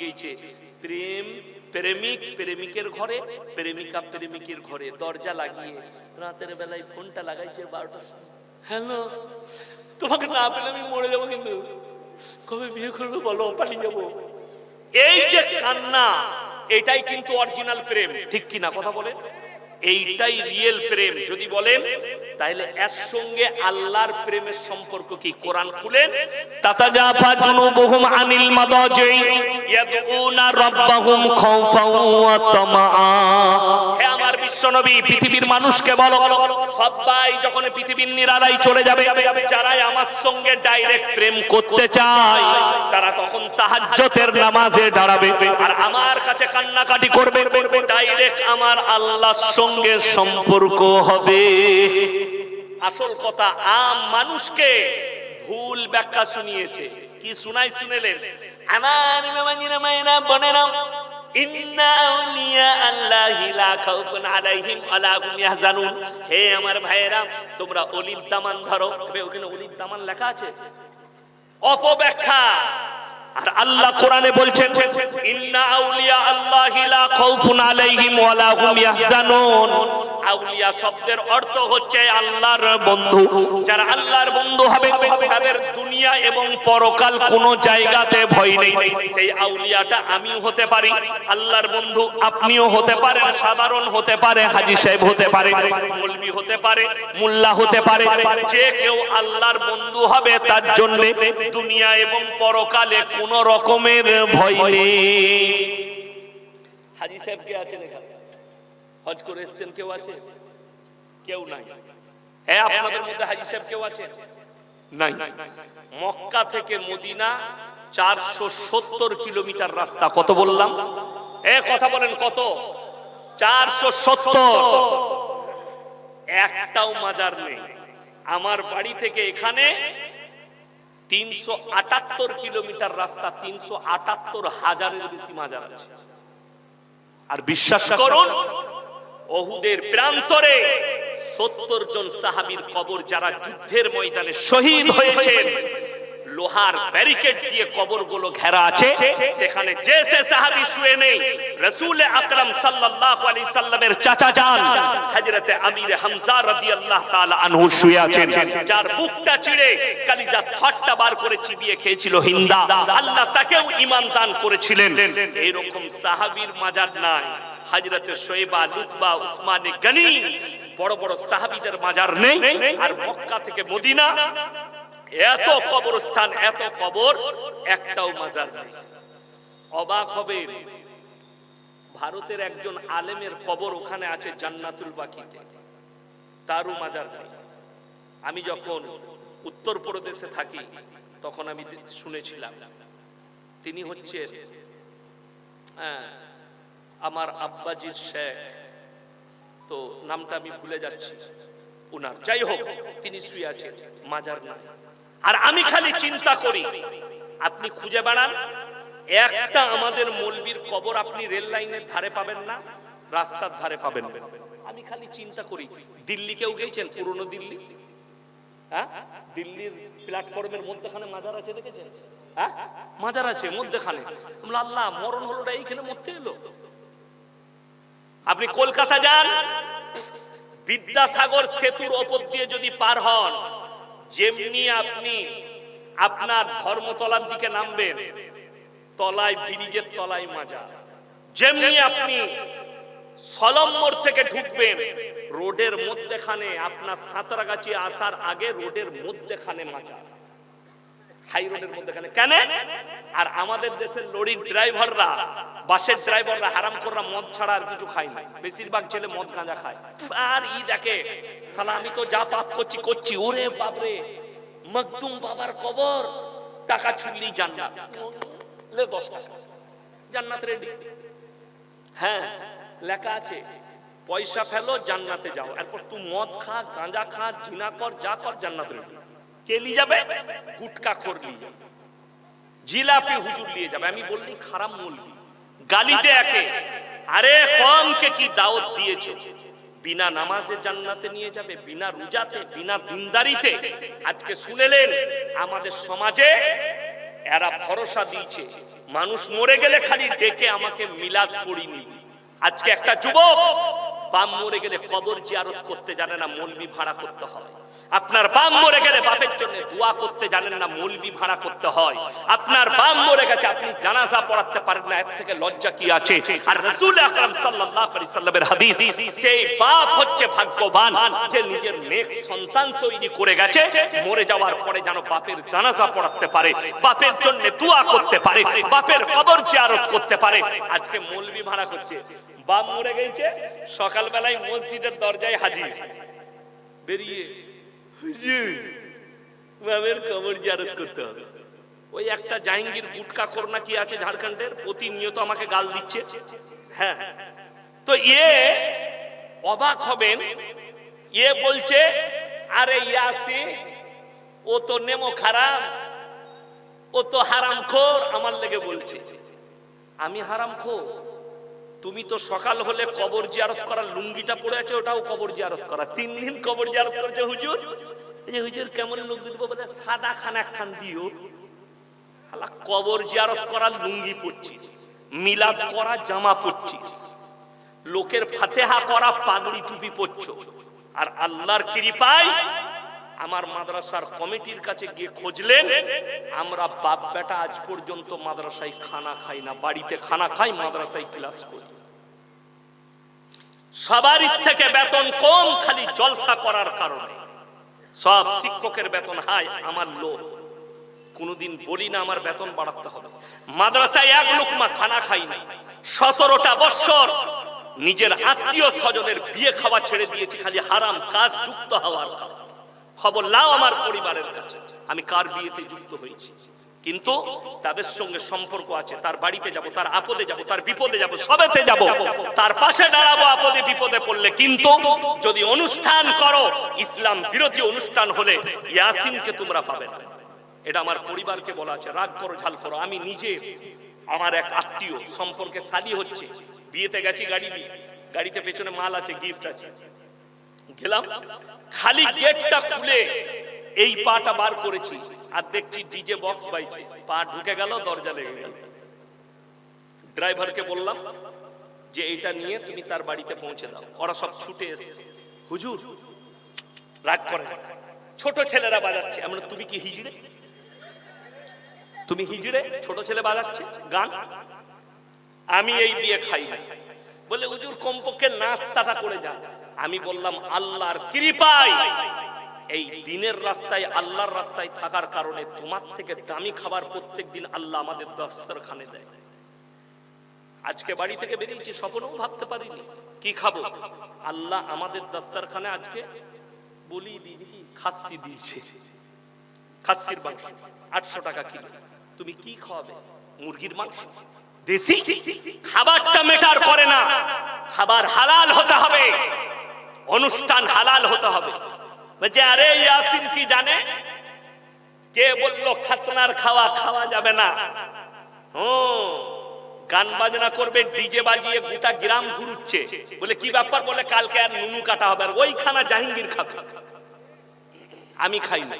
গিয়েছে প্রেম, প্রেমিক, প্রেমিকের ঘরে, প্রেমিকা প্রেমিকের ঘরে দরজা লাগিয়ে রাতের বেলায় ফোনটা লাগাইছে বারোটার হ্যালো, তোমাকে না পেলে আমি মরে যাব কিন্তু। কবে বিয়ে করবে বলো, পালিয়ে যাব। এই যে কান্না, এটাই কিন্তু অরিজিনাল প্রেম। ঠিক কিনা কথা বলে এইটাই রিয়েল প্রেম। যদি বলেন, তাহলে এর সঙ্গে আল্লাহর প্রেমের সম্পর্ক কি কোরআন খুলেন তাতা তাতাজাফা জুনুবুহুম আনিল মাদাজি, ইয়াদউনা রাব্বাহুম খাওফাও ওয়া তামাআ। হে আমার বিশ্বনবী পৃথিবীর মানুষকে বলো সবাই যখন পৃথিবীর নিরালাই চলে যাবে, যারাই আমার সঙ্গে ডাইরেক্ট প্রেম করতে চায়, তারা তখন নামাজে দাঁড়াবে আর আমার কাছে কান্নাকাটি করবে। ডাইরেক্ট আমার আল্লাহর সঙ্গে সম্পর্ক হবে। আসল কথা, আম মানুষকে ভুল ব্যাখ্যা শুনিয়েছে। কি শুনাই শুনেলেন? আমার মামাজিরা মায়েরা বোনেরা লা হে আমার ভাইয়েরা, তোমরা অলিভ দামান ধরো। ওখানে অলিভ দামান লেখা অপব্যাখ্যা। আর আল্লাহ কোরআনে বলছেন, ইন্না আউলিয়া আল্লাহি লা খাউফুন আলাইহিম ওয়ালা হুম ইয়াহজানুন। আউলিয়া শব্দের অর্থ হচ্ছে আল্লাহর বন্ধু। যারা আল্লাহর বন্ধু হবে, তাদের দুনিয়া এবং পরকাল কোনো জায়গাতে ভয় নেই। সেই আউলিয়াটা আমিও হতে পারি, আল্লাহর বন্ধু আপনিও হতে পারেন, সাধারণ হতে পারে, হাজি সাহেব হতে পারে, মৌলবি হতে পারে, মোল্লা হতে পারে, যে কেউ আল্লাহর বন্ধু হবে, তার জন্য দুনিয়া এবং পরকালে কোন রকমের ভয় নেই। হাজি সাহেব কে আছেন এখানে? হজ করে এসেছেন কেউ আছে? কেউ নাই। হ্যাঁ আপনাদের মধ্যে হাজি সাহেব কেউ আছে? নাই। মক্কা থেকে মদিনা চারশো সত্তর কিলোমিটার রাস্তা। কত বললাম? এ কথা বলেন কত? চারশো সত্তর। একটাও মাজার নেই। আমার বাড়ি থেকে এখানে তিনশো আটাত্তর কিলোমিটার রাস্তা তিনশো আটাত্তর হাজারের বেশি মাজার আছে। আর বিশ্বাস করুন অহুদের প্রান্তরে সত্তর জন সাহাবীর কবর যারা যুদ্ধের ময়দানে শহীদ হয়েছে, লোহার ব্যারিকেড দিয়ে কবরগুলো ঘেরা আছে। সেখানে যে সে সাহাবী শুয়ে নেই, রাসূল আকরাম সাল্লাল্লাহু আলাইহি সাল্লামের চাচা যান, হযরতে আমির হামজা রাদিয়াল্লাহু তাআলা আনহু শুয়ে আছেন। যার বুকটা চিড়ে কালিজা থটটা বার করে চিবিয়ে খেয়েছিল হিন্দা। আল্লাহ তাকেও ঈমান দান করেছিলেন। এরকম সাহাবীর মাজার নাই। হযরতে শোয়েবা লুতবা উসমানে গনি বড় বড় সাহাবীদের মাজার নেই আর মক্কা থেকে মদিনা। এত কবরস্থান এত কবর একটাও মাজার নেই। অবাক হবে ভারতের একজন আলেমের কবর ওখানে আছে জান্নাতুল বাকিতে। তারও মাজার নেই। আমি যখন উত্তর প্রদেশে থাকি তখন আমি শুনেছিলাম তিনি হচ্ছে হ্যাঁ, আমার আব্বাজির শেখ। তো নামটা আমি ভুলে যাচ্ছি, উনার। যাই হোক, তিনি শুয়ে আছেন, মাজার নাই। আর আমি খালি চিন্তা করি, আপনি খুঁজে বেড়ান, একটা আমাদের মৌলবীর কবর আপনি রেল লাইনের ধারে পাবেন না, রাস্তার ধারে পাবেন। আমি খালি চিন্তা করি, দিল্লি কেউ গেছেন পুরনো দিল্লি? হ্যাঁ? দিল্লির প্ল্যাটফর্মের মধ্যখানে মাজার আছে, দেখেছেন? হ্যাঁ? মাজার আছে, মধ্যখানে। আল্লাহ, মরণ হলোটা এইখানে মধ্যে এলো। আপনি কলকাতা যান। বিদ্যাসাগর সেতুর ওপর দিয়ে যদি পার হন, যেমনি আপনি আপনার ধর্মতলার দিকে নামবেন, তলায় ব্রিজের তলায় মাজা যেমনি আপনি সলম্বর থেকে ঢুকবেন, রোডের মধ্যেখানে আপনার সাঁতরাগাছি আসার আগে রোডের মধ্যেখানে মাজা হাই রোডের মধ্যেখানে। কেন? আর আমাদের দেশের লরির ড্রাইভাররা, বাসের ড্রাইভাররা হারাম করা মদ ছাড়া আর কিছু খায় না। বেশিরভাগ ছেলে মদ গাঁজা খায়। আর ই দেখে সালা আমি তো যা পাপ করছি করছি। ওরে বাপরে, মকদুম বাবার কবর, টাকা ছুড়লি জান্নাত। লে দশ টাকা। জান্নাত রেডি হ্যাঁ লেখা আছে, পয়সা ফেলো, জান্নাতে যাও। এরপর তুই মদ খা, গাঁজা খা, জিনা কর, যা কর, জান্নাত রেডি কে নিয়ে যাবে? গুটকা খোর নিয়ে যাবে। জিলাপি হুজুর নিয়ে যাবে। আমি বললি, খারাপ মূল্যি গালিতে একে। আরে, কমকে কি দাওয়াত দিয়েছে? বিনা নামাজে জান্নাতে নিয়ে যাবে, বিনা রোজাতে, বিনা দিনদারিতে। আজকে শুনেলেন, আমাদের সমাজে এরা ভরসা দিয়েছে। মানুষ মরে গেলে খালি ডেকে আমাকে মিলাদ পড়িনি। আজকে একটা যুবক বাম মরে গেলে কবর জিয়ারত করতে জানে না মলবি ভাড়া করতে হয় আপনার বাম মরে গেলে বাপের জন্য দোয়া করতে জানেন না মলবি ভাড়া করতে হয়। আপনার বাম মরে গেছে, আপনি জানাজা পড়াতে পারেন না, এর থেকে লজ্জা কি আছে? আর রাসূল আকরাম সাল্লাল্লাহু আলাইহি সাল্লামের হাদিস, সেই বাপ হচ্ছে ভাগ্যবান যে নিজের নেক সন্তান তৈরি করে গেছে, মরে যাওয়ার পরে যেন বাপের জানাজা পড়াতে পারে, বাপের জন্য দোয়া করতে পারে, বাপের কবর জিয়ারত করতে পারে। আজকে মৌলবি ভাড়া করছে। বাপ মরে গেছে, সকালবেলায় মসজিদের দরজায় হাজির। বেরিয়ে ওই একটা জাহাঙ্গীর গুটকা আছে ঝাড়খণ্ডের? প্রতিনিয়ত আমাকে গাল দিচ্ছে। হ্যাঁ। তো ইয়ে অবাক হবেন। ইয়ে বলছে, আরে ও তো নেমো খারাপ, ও তো হারাম আমার লেগে বলছে। আমি হারাম খোর। তুমি তো সকাল হলে কবর জিয়ারত করার লুঙ্গিটা পড়ে আছে, ওটাও কবর জিয়ারত করা। তিন দিন কবর জিয়ারত করেছে হুজুর। হুজুর কেমন লুঙ্গি দিব বলে সাদা খান একখান দিও। হালা, কবর জিয়ারত করার লুঙ্গি পরছিস, মিলাদ করা জামা পরছিস, লোকের ফাতেহা করা পাগড়ি টুপি পরছো, আর আল্লাহর কৃপায় আমার মাদ্রাসার কমিটির কাছে গিয়ে খুঁজলেন, আমরা বাপ বেটা আজ পর্যন্ত মাদ্রাসায় খানা খাই না, বাড়িতে খানা খাই, মাদ্রাসায় ক্লাস করি। সবারই থেকে বেতন কম, খালি জলসা করার কারণে। সব শিক্ষকের বেতন হাই আমার লোক কোনোদিন বলি না, আমার বেতন বাড়াতে হবে। মাদ্রাসায় এক লোকমা খানা খাই নাই সতেরোটা বৎসর নিজের আত্মীয় স্বজনের বিয়ে খাওয়া ছেড়ে দিয়েছি, খালি হারাম কাজ, যুক্ত হওয়ার কারণে। খবর লাও আমার পরিবারের কাছে। আমি কার বিয়েতে যুক্ত হয়েছি? কিন্তু তাদের সঙ্গে সম্পর্ক আছে, তার বাড়িতে যাব, তার আপদে যাব, তার বিপদে যাব, সবেতে যাব। তার পাশে দাঁড়াবো আপদে বিপদে পড়লে। কিন্তু যদি অনুষ্ঠান করো, ইসলাম বিরোধী অনুষ্ঠান হলে ইয়াসিনকে তোমরা পাবে না। এটা আমার পরিবারকে বলা আছে, রাগ করো, ঝাল করো। আমি নিজে, আমার এক আত্মীয় সম্পর্কে সালি হচ্ছে। বিয়েতে গেছি গাড়ি নিয়ে। গাড়িতে পেছনে মাল আছে গিফট আছে। গেলাম, খালি গেটটা খুলে এই পাটা বার করেছি। আর দেখছি ডিজে বক্স বাইছে, পা ঢুকে গেল, দরজা লেগে গেল। ড্রাইভারকে বললাম যে এইটা নিয়ে তুমি তার বাড়িতে পৌঁছে দাও, ওরা সব ছুটে এসেছে। হুজুর, রাগ করে ছোট ছেলেরা বাজাচ্ছে। এমন তুমি কি হিজড়ে? তুমি হিজড়ে? ছোট ছেলে বাজাচ্ছে? গান? আমি এই বিয়ে খাই না বলে, হুজুর, কমপক্ষে নাস্তাটা করে যান আমি বললাম, আল্লাহর কৃপায়। এই দিনের রাস্তায়, আল্লাহর রাস্তায় থাকার কারণে তোমার থেকে দামি খাবার প্রত্যেক দিন আল্লাহ আমাদের দস্তরখানে দেয়। আজকে বাড়ি থেকে বেরিয়েছি, স্বপ্নও ভাবতে পারিনি। কি খাব? আল্লাহ আমাদের দস্তরখানে আজকে বলি দিদি খাসি দিয়েছে। খাসির মাংস, আটশো টাকা কিলো। তুমি কি খাওয়াবে? মুরগির মাংস? দেশি, খাবারটা মেটার করে না। খাবার হালাল হতে হবে, অনুষ্ঠান হালাল হতে হবে। বলছে, আরে ইয়াসিন কি জানে? কে বলল খাতনার খাওয়া খাওয়া যাবে না? ও গান বাজনা করবে, ডিজে বাজিয়ে গোটা গ্রাম ঘুরুচ্ছে। বলে, কি ব্যাপার? বলে, কালকে আর নুনু কাটা হবে আর ওইখানা জাহাঙ্গীর খাবে। আমি খাই না।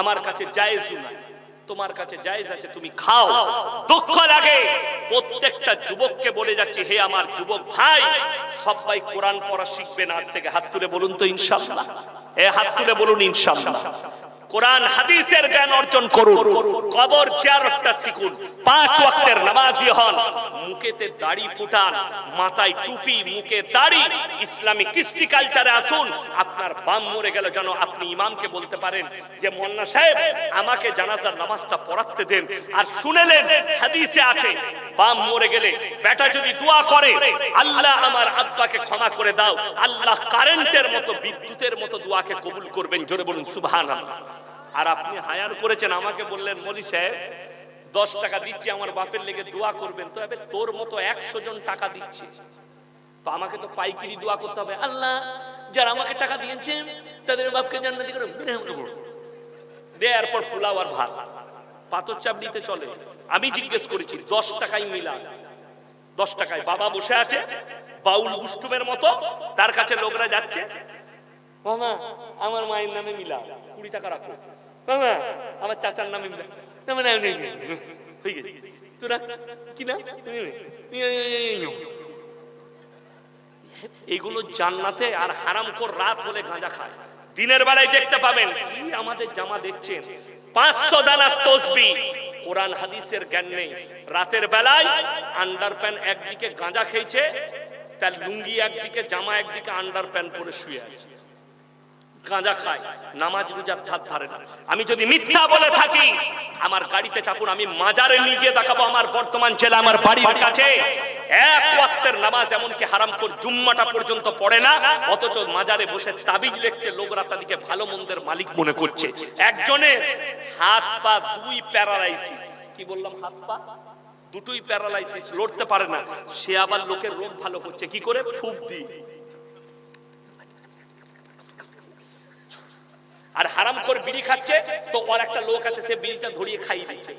আমার কাছে জায়েজ না তোমার কাছে জায়েজ আছে, তুমি খাও। দুঃখ লাগে। প্রত্যেকটা যুবককে বলে যাচ্ছি, হে আমার যুবক ভাই, সবাই কোরআন পড়া শিখবেন আজ থেকে হাত তুলে বলুন তো ইনশাআল্লাহ। এ, হাত তুলে বলুন ইনশাআল্লাহ। কোরআন, হাদিসের জ্ঞান অর্জন করুন। কবর জিয়ারতটা শিখুন। পাঁচ ওয়াক্তের নামাজি হন। মুখেতে দাড়ি ফুটান, মাথায় টুপি, মুখে দাড়ি। ইসলামী কৃষ্টি কালচারে আসুন, আপনার বাম মরে গেল যেন আপনি ইমামকে বলতে পারেন যে মোল্লা সাহেব, আমাকে জানাজার নামাজটা পড়াতে দেন। আর শুনেলেন হাদিসে আছে, বাম মরে গেলে বেটা যদি দোয়া করে, আল্লাহ আমার আব্বাকে ক্ষমা করে দাও, আল্লাহ কারেন্টের মতো, বিদ্যুতের মতো দোয়াকে কবুল করবেন। জোরে বলুন, সুবহানাল্লাহ। আর আপনি হায়ার করেছেন, আমাকে বললেন, মলি সাহেব দশ টাকা দিচ্ছি, আমার বাপের লেগে দোয়া করবেন। তো এবার তোর মতো একশো জন টাকা দিচ্ছে। তো আমাকে তো পাইকারি দোয়া করতে হবে। আল্লাহ, যারা আমাকে টাকা দিয়েছেন তাদের বাপকে জান্নাতি করে দেওয়ার পর পোলাও আর ভাত। পাথর চাপ দিতে চলে। আমি জিজ্ঞেস করেছি, দশ টাকায় মিলা দশ টাকায় বাবা বসে আছে, বাউল গুষ্টুমের মতো, তার কাছে লোকরা যাচ্ছে। মামা, আমার মায়ের নামে মিলা কুড়ি টাকা রাখো। মামা, আমার চাচার নামে মিলা এগুলো জান্নাতে আর হারাম কর রাত হলে গাঁজা খায়। দিনের বেলায় দেখতে পাবেন কি আমাদের জামা দেখছেন। পাঁচশো দানার তসবি। কোরআন হাদিসের জ্ঞান নেই। রাতের বেলায় আন্ডার প্যান্ট একদিকে গাঁজা খেয়েছে, তার লুঙ্গি একদিকে, জামা একদিকে আন্ডার প্যান্ট পরে শুয়ে আছে। গাঁজা খায়, নামাজ রোজার ধার ধারে না। আমি যদি মিথ্যা বলে থাকি, আমার গাড়িতে চাপুন, আমি মাজারে নিয়ে গিয়ে দেখাবো আমার বর্তমান জেলা, আমার বাড়ির কাছে। এক ওয়াক্তের নামাজ এমনকি হারাম জুম্মাটা পর্যন্ত পড়ে না, অথচ মাজারে বসে তাবিজ লিখছে লোকরা তাদেরকে ভালো মন্দের মালিক মনে করছে। একজনের হাত পা দুই প্যারালাইসিস। কি বললাম, হাত পা? দুটোই প্যারালাইসিস, লড়তে পারে না। সে আবার লোকের রোগ ভালো করছে। কি করে? ফুপ দিয়ে হারাম করে বিড়ি খাচ্ছে, তো ওর একটা লোক আছে, সে বিড়িটা ধরিয়ে খাইয়ে দিচ্ছে।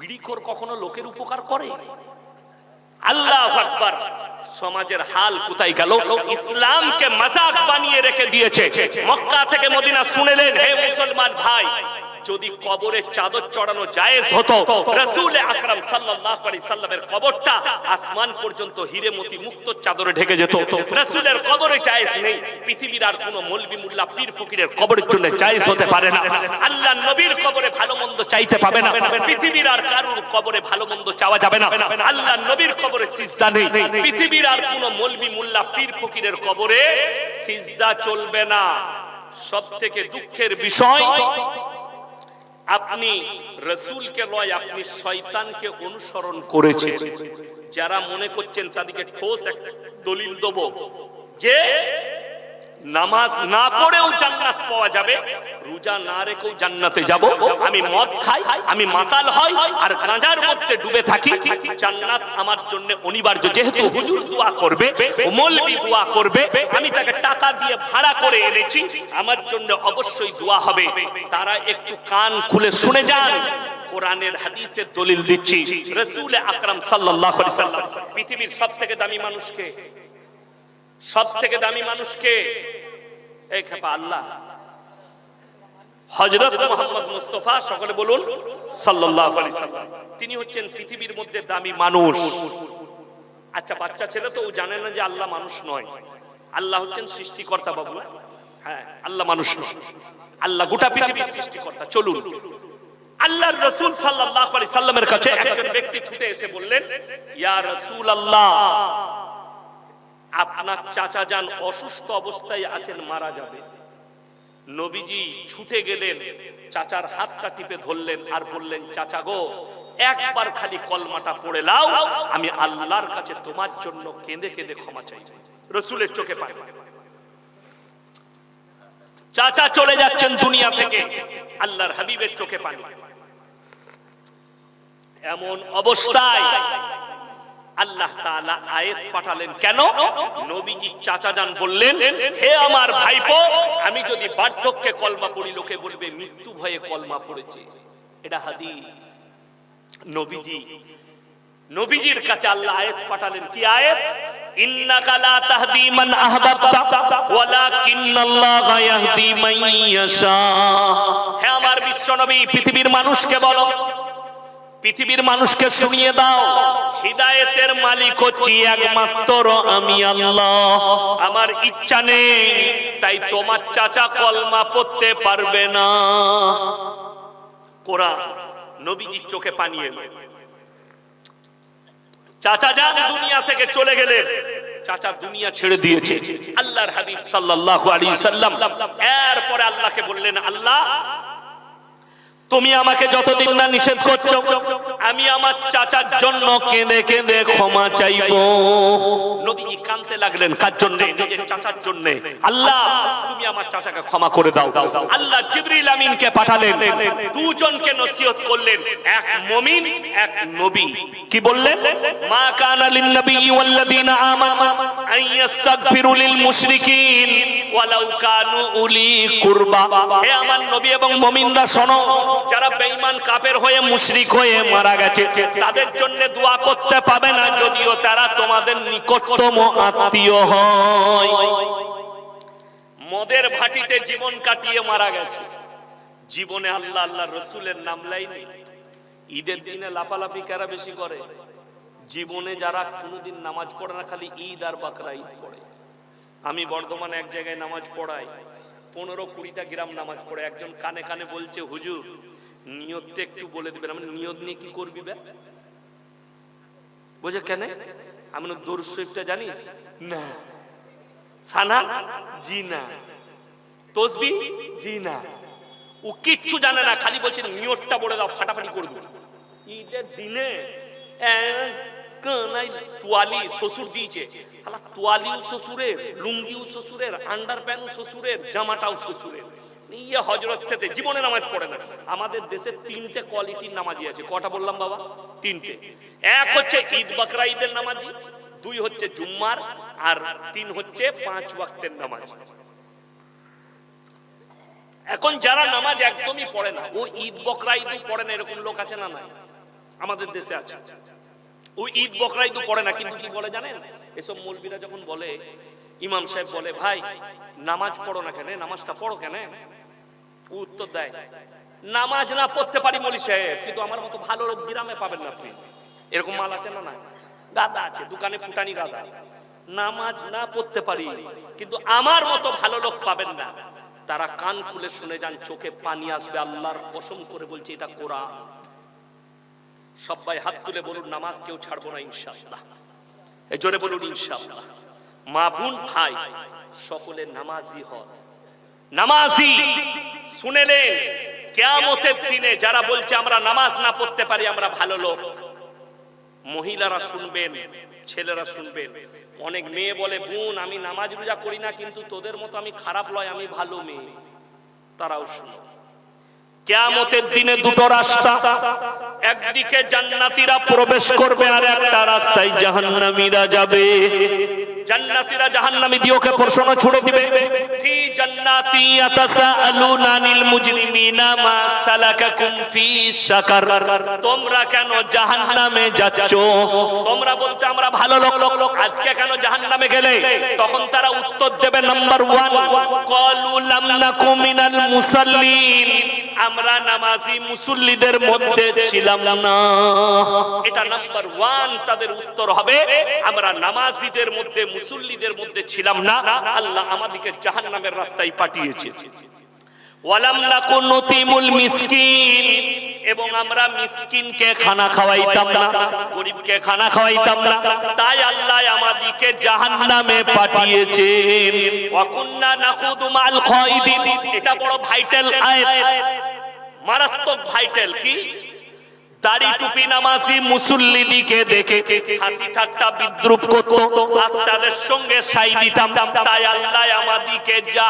বিড়ি কর কখনো লোকের উপকার করে? আল্লাহ আকবার। সমাজের হাল কোথায় গেল? ইসলামকে মজাক বানিয়ে রেখে দিয়েছে। মক্কা থেকে মদিনা শুনেলেন, হে মুসলমান ভাই যদি কবরে চাদর চড়ানো জায়েজ হতো, রাসূল আকরাম সাল্লাল্লাহু আলাইহি সাল্লামের কবরটা আসমান পর্যন্ত হিরে মতি মুক্ত চাদরে ঢেকে যেত। রাসূলের কবরে জায়েজ নেই, পৃথিবীর আর কোনো মলবি মুল্লা পীর ফকিরের কবরের জন্য জায়েজ হতে পারে না। আল্লাহ নবীর কবরে ভালো মন্দ চাইতে পাবে না। পৃথিবীর আর কারুর কবরে ভালো মন্দ চাওয়া যাবে না। আল্লাহ নবীর কবরে সিজদা নেই। পৃথিবীর আর কোনো মলবি মুল্লা পীর ফকিরের কবরে সিজদা চলবে না। সব থেকে দুঃখের বিষয় আপনি রসুলকে লয়, আপনি শয়তানকে অনুসরণ করেছেন। যারা মনে করছেন তাদেরকে ঠোস এক দলিল দেবো। যে নামাজ না পড়েও জান্নাত পাওয়া যাবে। রোজা না রেখেও জান্নাতে যাব। আমি মদ খাই, আমি মাতাল হই, আর গাঁজার মধ্যে ডুবে থাকি। জান্নাত আমার জন্য অনিবার্য। যেহেতু হুজুর দোয়া করবে, মৌলবি দোয়া করবে, আমি তাকে টাকা দিয়ে ভাড়া করে এনেছি। আমার জন্য অবশ্যই দোয়া হবে। তারা একটু কান খুলে শুনে যান। কোরআনের হাদিসের দলিল দিচ্ছি। রসুল আকরাম সাল্লাল্লাহু আলাইহি সাল্লাম পৃথিবীর সবথেকে দামি মানুষকে সব থেকে দামি মানুষকে এই খেপা আল্লাহ। হজরত মোহাম্মদ মুস্তফা, সকলে বলুন সাল্লাম। তিনি হচ্ছেন পৃথিবীর মধ্যে দামি মানুষ। আচ্ছা বাচ্চা ছেলে তো ও জানে না যে আল্লাহ মানুষ নয়। আল্লাহ হচ্ছেন সৃষ্টিকর্তা বাবু। হ্যাঁ আল্লাহ মানুষ নয়। আল্লাহ গোটা পৃথিবীর সৃষ্টিকর্তা। চলুন। আল্লাহর রসুল সাল্লাল্লাহু আলাইহি সাল্লামের কাছে একজন ব্যক্তি ছুটে এসে বললেন, ইয়া রাসূল আল্লাহ আপনার চাচা যান অসুস্থ অবস্থায় আছেন, মারা যাবে। নবীজি ছুটে গেলেন, চাচার হাতটা টিপে ধরলেন আর বললেন, চাচা গো, একবার খালি কলমাটা পড়ে লাও আমি আল্লাহর কাছে তোমার জন্য কেঁদে কেঁদে ক্ষমা চাই। রসুলের চোখে পাই চাচা চলে যাচ্ছেন দুনিয়া থেকে, আল্লাহর হাবিবের চোখে পানি। এমন অবস্থায় আল্লাহ তাআলা আয়াত পাঠালেন কেন? নবীজি চাচা যান বললেন, হে আমার ভাইপো, আমি যদি বার্ধক্যে কলমা পড়ি, লোকে বলবে মৃত্যু ভয়ে কলমা পড়েছে। এটা হাদিস। নবীজি, নবীজির কাছে আল্লাহ আয়াত পাঠালেন। কি আয়াত? ইন্নাকা লা তাহদি মান আহবাবতা, ওয়ালাকিন্নাল্লাহা ইয়াহদি মান ইয়াশা। হে আমার বিশ্বনবী পৃথিবীর মানুষকে বলো পৃথিবীর মানুষকে শুনিয়ে দাও। হিদায়েতের মালিক হচ্ছি একমাত্র আমি আল্লাহ। আমার ইচ্ছা নেই, তাই তোমার চাচা কলমা পড়তে পারবে না। কোরআন নবীজির চোখে পানি এলো। চাচা যান, দুনিয়া থেকে চলে গেলেন চাচা দুনিয়া ছেড়ে দিয়েছে। আল্লাহর হাবিব সাল্লাল্লাহু আলাইহি সাল্লাম এরপরে আল্লাহকে বললেন, আল্লাহ তুমি আমাকে যতদিন না নিষেধ করছ, আমি আমার চাচার জন্য কেঁদে কেঁদে ক্ষমা চাইব। নবীজি কানতে লাগলেন, কার জন্য? নিজের চাচার জন্য। আল্লাহ, তুমি আমার চাচাকে ক্ষমা করে দাও। আল্লাহ জিবরিল আমিনকে পাঠালেন, দুজনকে নসিহত করলেন, এক মুমিন, এক নবী। কি বললেন? মা কানা লিন নবী ওয়াল্লাযিনা আমানু আন ইস্তাগফিরু লিল মুশরিকিন, ওয়ালাউ কানু উলি কুরবা। হে আমার নবী এবং মুমিনরা শোনো যারা বেঈমান কাফের হয়ে মুশরিক হয়ে মারা গেছে, তাদের জন্য দোয়া করতে পাবে না, যদিও তারা তোমাদের নিকটতম আত্মীয় হয়। মদের ভাটিতে জীবন কাটিয়ে মারা গেছে। জীবনে আল্লাহ আল্লাহ রসুলের নাম লাইনি ঈদের দিনে লাফালাফি কারা বেশি করে? জীবনে যারা কোনোদিন নামাজ পড়ে না, খালি ঈদ আর বাকরা ঈদ পড়ে। আমি বর্ধমানে এক জায়গায় নামাজ পড়াই। পনেরো কুড়িটা গ্রাম নামাজ পড়ে। একজন কানে কানে বলছে, হুজুর, নিয়তটা একটু বলে দিবেন। আমি নিয়ত নিয়ে কি করবি বোঝে কেন? আমি দৌড় শরীফটা জানিস? না। সানা? জি না। তসবি? জি না। ও কিচ্ছু জানে না। খালি বলছে, নিয়তটা বলে দাও, ফাটাফাটি করে দেবো। ঈদের দিনে আমাদের দেশে তিনটে কোয়ালিটির নামাজি আছে। কটা বললাম বাবা? তিনটে। এক হচ্ছে ঈদ বাকরা, ঈদের নামাজি, দুই হচ্ছে জুম্মার, আর তিন হচ্ছে পাঁচ ওয়াক্তের নামাজ। এখন যারা নামাজ একদমই পড়ে না, ও ঈদ বকরা, ঈদও পড়ে না, এরকম লোক আছে না নাই? আমাদের দেশে আছে। ও ঈদ বকরা ঈদও পড়ে না, কিন্তু কি বলে জানেন? এসব মৌলবীরা যখন বলে, ইমাম সাহেব বলে, ভাই, নামাজ পড়ো না কেন? নামাজটা পড়ো কেন? উত্তর দেয়, নামাজ না পড়তে পারি মলি সাহেব, কিন্তু আমার মতো ভালো গ্রামে পাবেন না আপনি। এরকম মাল আছে না না গাদা আছে, দোকানে ফুটানি গাদা। নামাজ না পড়তে পারি, কিন্তু আমার মতো ভালো লোক পাবেন না। তারা কান খুলে শুনে যান, চোখে পানি আসবে, আল্লাহর কসম করে বলছে, এটা কোরআন। সবাই হাত তুলে বলুন, নামাজ কেউ ছাড়বো না ইনশাআল্লাহ। এই জোরে বলুন, ইনশাআল্লাহ। মা বোন, ভাই, সকলে নামাজি হন। নামাজি শুনেলেন কেয়ামতের দিনে যারা বলছে আমরা নামাজ না পড়তে পারি, আমরা ভালো লোক। মহিলারা শুনবেন, ছেলেরা শুনবেন। অনেক মেয়ে বলে, বোন, আমি নামাজ রোজা করি না, কিন্তু তোদের মতো আমি খারাপ লয়, আমি ভালো মেয়ে। তারাও শুনো কেয়ামতের দিনে দুটো রাস্তা। একদিকে জান্নাতীরা প্রবেশ করবে আর একটা রাস্তায় জাহান্নামীরা যাবে। জান্নাতীরা জাহান্নামী দিয়ে ওকে প্রশ্ন ছুড়ে দিবে। ফি জান্নাতি ইয়াতাসাআলুনা আনিল মুজরিমিনা মা সালাকাকুম ফি সাকার তোমরা কেন জাহান্নামে যাচ্ছ? তোমরা বলতে আমরা ভালো লোক। আজকে কেন জাহান্নামে গেলে? তখন তারা উত্তর দেবে নাম্বার 1 ক্বালু লাম নাকু মিনাল মুসাল্লিন। আমরা নামাজি মুসল্লিদের মধ্যে ছিলাম না। এটা নাম্বার ওয়ান, তাদের উত্তর হবে, আমরা নামাজিদের মধ্যে মুসল্লিদের মধ্যে ছিলাম না, আল্লাহ আমাদেরকে জাহান্নামের রাস্তায় পাঠিয়েছে। এবং আমরা মিসকিনকে খানা খাওয়াইতাম না, গরিবকে খানা খাওয়াইতাম না, তাই আল্লাহ খায়দিন এটা বড় ভাইটাল মারাত্মক ভাইটাল কি? দাড়ি টুপি নামাজি মুসল্লিদিকে দেখে হাসি ঠাট্টা বিদ্রুপ করতো। আর তাদের সঙ্গে সাই দিতাম, তাই আল্লাহ আমাদিকে যা